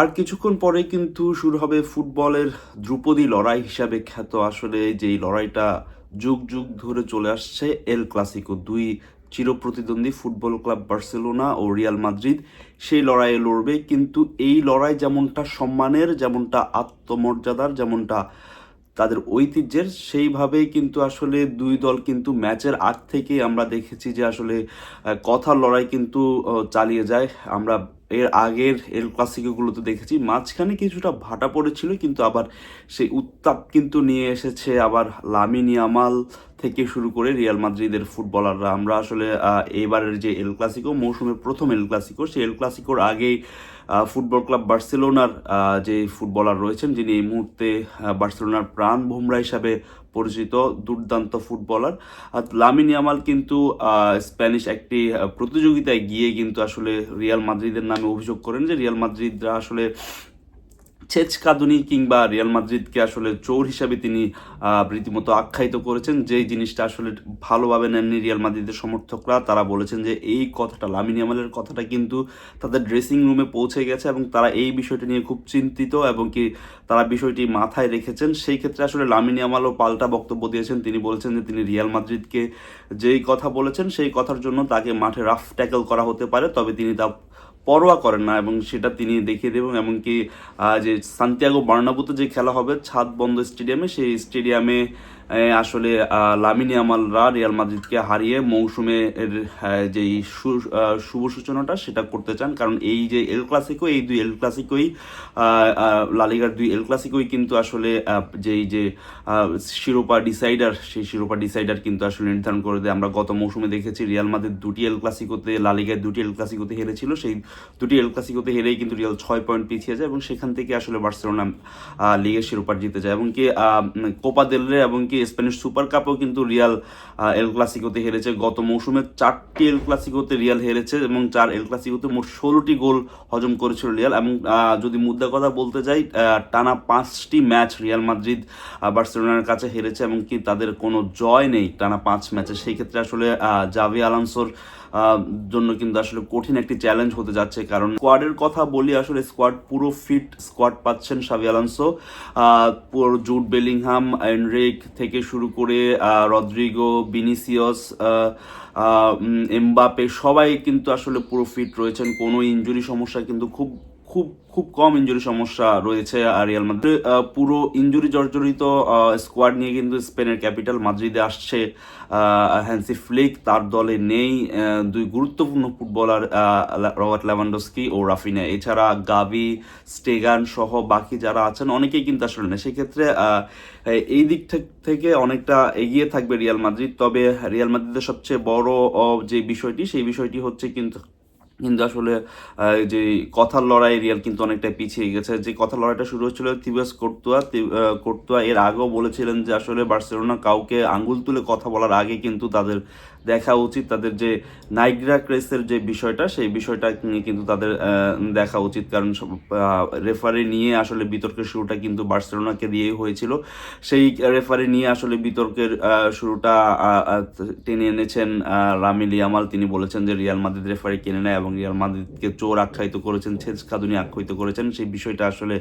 আর কিছুক্ষণ পরে কিন্তু শুরু হবে ফুটবলের ধ্রুপদী লড়াই হিসাবে খ্যাত আসলে যেই লড়াইটা যুগ যুগ ধরে চলে আসছে এল ক্লাসিকো দুই চিরপ্রতিদ্বন্দ্বী ফুটবল ক্লাব বার্সেলোনা ও রিয়াল মাদ্রিদ সেই লড়াইয়ে লড়বে। কিন্তু এই লড়াই যেমনটা সম্মানের, যেমনটা আত্মমর্যাদার, যেমনটা তাদের ঐতিহ্যের, সেইভাবেই কিন্তু আসলে দুই দল কিন্তু ম্যাচের আগ থেকে আমরা দেখেছি যে আসলে কথার লড়াই কিন্তু চালিয়ে যায়। আমরা এর আগের এল ক্লাসিকোগুলোতে দেখেছি। মাঝখানে কিছুটা ভাটা পড়েছিল, কিন্তু আবার সেই উত্তাপ কিন্তু নিয়ে এসেছে। আবার লামিন ইয়ামাল থেকে শুরু করে রিয়াল মাদ্রিদের ফুটবলাররা। আমরা আসলে এবারের যে এল ক্লাসিকো, মৌসুমের প্রথম এল ক্লাসিকো, সেই এল ক্লাসিকোর আগেই ফুটবল ক্লাব বার্সেলোনার যে ফুটবলার রয়েছেন, যিনি এই মুহূর্তে বার্সেলোনার প্রাণ ভোমরা হিসাবে পরিচিত দুর্দান্ত ফুটবলার। আর লামিন কিন্তু স্প্যানিশ একটি প্রতিযোগিতায় গিয়ে কিন্তু আসলে রিয়াল মাদ্রিদের নামে অভিযোগ করেন যে রিয়াল মাদ্রিদরা আসলে ছেচ কাদুনি কিংবা রিয়াল মাদ্রিদকে আসলে চোর হিসাবে তিনি রীতিমতো আখ্যায়িত করেছেন। যেই জিনিসটা আসলে ভালোভাবে নেননি রিয়াল মাদ্রিদের সমর্থকরা, তারা বলেছেন যে এই কথাটা, লামিন কথাটা কিন্তু তাদের ড্রেসিং রুমে পৌঁছে গেছে এবং তারা এই বিষয়টি নিয়ে খুব চিন্তিত এবং কি তারা বিষয়টি মাথায় রেখেছেন। সেই ক্ষেত্রে আসলে লামিন পাল্টা বক্তব্য দিয়েছেন। তিনি বলেছেন যে তিনি রিয়াল মাদ্রিদকে যেই কথা বলেছেন, সেই কথার জন্য তাকে মাঠে রাফ ট্যাকেল করা হতে পারে, তবে তিনি তা পরোয়া করেন না এবং সেটা তিনি দেখিয়ে দেবেন। এমনকি যে সান্তিয়াগো বার্নাবুতে যে খেলা হবে, ছাদ বন্ধ স্টেডিয়ামে, সেই স্টেডিয়ামে আসলে লামিনী আমালরা রিয়াল মাদ্রিদকে হারিয়ে মৌসুমে এর যেই শুভ সূচনাটা সেটা করতে চান। কারণ এই যে এল ক্লাসিকো এই দুই এল ক্লাসিকোই লালিগার দুই এল ক্লাসিকোই কিন্তু আসলে যেই যে শিরোপা ডিসাইডার, সেই শিরোপা ডিসাইডার কিন্তু আসলে নির্ধারণ করে দেয়। আমরা গত মৌসুমে দেখেছি রিয়াল মাদ্রিদ দুটি এল ক্লাসিকোতে লালিগায় দুটি এল ক্লাসিকোতে হেরেছিল। সেই দুটি এল ক্লাসিকোতে হেরেই কিন্তু রিয়াল ছয় পয়েন্ট পিছিয়ে যায় এবং সেখান থেকে আসলে বার্সেলোনা লিগের শিরোপা জিতে যায়। এবং কি কোপা দেলরে এবং কি স্প্যানিশ সুপার কাপেও কিন্তু রিয়াল এল ক্লাসিকোতে হেরেছে। গত মৌসুমে চারটি এল ক্লাসিকোতে রিয়াল হেরেছে এবং চার এল ক্লাসিকোতে মোট ষোলোটি গোল হজম করেছিল রিয়াল এবং যদি মুদ্রা কথা বলতে যাই টানা পাঁচটি ম্যাচ রিয়াল মাদ্রিদ বার্সেলোনার কাছে হেরেছে এবং কি তাদের কোনো জয় নেই টানা পাঁচ ম্যাচে। সেই ক্ষেত্রে আসলে জাভি আলানসোর জন্য কিন্তু আসলে কঠিন একটি চ্যালেঞ্জ হতে যাচ্ছে কারণ স্কোয়াডের কথা বলি, আসলে স্কোয়াড পুরো ফিট স্কোয়াড পাচ্ছেন সাবি আলানসো। জুট বেলিংহাম, এনরিক থেকে শুরু করে রদ্রিগো, বিনিসিয়স এমবাপে সবাই কিন্তু আসলে পুরো ফিট রয়েছেন। কোনো ইঞ্জুরি সমস্যা কিন্তু খুব খুব খুব কম ইনজুরি সমস্যা রয়েছে রিয়াল মাদ্রিদ পুরো ইনজুরি জর্জরিত স্কোয়াড নিয়ে কিন্তু স্পেনের ক্যাপিটাল মাদ্রিদে আসছে। হ্যান্সি ফ্লিক তার দলে নেই। দুই গুরুত্বপূর্ণ ফুটবলার রবার্ট লেভানডস্কি ও রাফিনা। এছাড়া গাভি, স্টেগান সহ বাকি যারা আছেন, অনেকেই কিন্তু আসলে নেই। সেক্ষেত্রে এই দিক থেকে অনেকটা এগিয়ে থাকবে রিয়াল মাদ্রিদ তবে রিয়াল মাদ্রিদের সবচেয়ে বড় যে বিষয়টি, সেই বিষয়টি হচ্ছে কিন্তু কিন্তু আসলে যে কথার লড়াই রিয়াল কিন্তু অনেকটা পিছিয়ে গেছে। যে কথা লড়াইটা শুরু হচ্ছিল তিবাস কর্তুয়া কর্তুয়া এর আগেও বলেছিলেন যে আসলে বার্সেলোনা কাউকে আঙ্গুল তুলে কথা বলার আগে কিন্তু তাদের দেখা উচিত তাদের যে নাইগ্রা ক্রেসের যে বিষয়টা, সেই বিষয়টা কিন্তু তাদের দেখা উচিত। কারণ রেফারি নিয়ে আসলে বিতর্কের শুরুটা কিন্তু বার্সেলোনাকে দিয়েই হয়েছিল। সেই রেফারি নিয়ে আসলে বিতর্কের শুরুটা টেনে এনেছেন রামিল ইয়ামাল। তিনি বলেছেন যে রিয়াল মাদ্রিদ রেফারি কিনে নেয় এবং রিয়াল মাদ্রিদকে চোর আখ্যায়িত করেছেন ছেজ খাদুনি আখ্যায়িত করেছেন। সেই বিষয়টা আসলে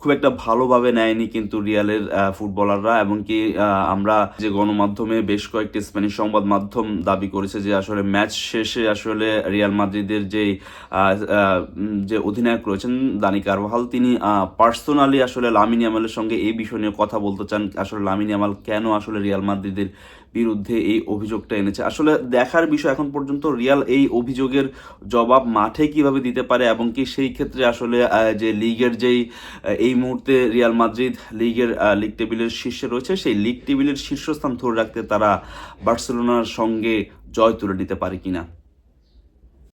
খুব একটা ভালোভাবে নেয়নি কিন্তু রিয়ালের ফুটবলাররা এবং কি আমরা যে গণমাধ্যমে বেশ কয়েকটি স্প্যানিশ সংবাদ মাধ্যম দাবি করেছে যে আসলে ম্যাচ শেষে আসলে রিয়াল মাদ্রিদের যে যে অধিনায়ক রয়েছেন দানি কারভাল তিনি পার্সোনালি আসলে লামিনিয়ামালের সঙ্গে এই বিষয় নিয়ে কথা বলতে চান। আসলে লামিনিয়ামাল কেন আসলে রিয়াল মাদ্রিদের বিরুদ্ধে এই অভিযোগটা এনেছে। আসলে দেখার বিষয় এখন পর্যন্ত রিয়াল এই অভিযোগের জবাব মাঠে কীভাবে দিতে পারে এবং কি সেই ক্ষেত্রে আসলে যে লিগের যেই এই মুহূর্তে রিয়াল মাদ্রিদ লিগের লিগ টেবিলের শীর্ষে রয়েছে, সেই লিগ টেবিলের শীর্ষস্থান ধরে রাখতে তারা বার্সেলোনার সঙ্গে জয় তুলে নিতে পারে কিনা।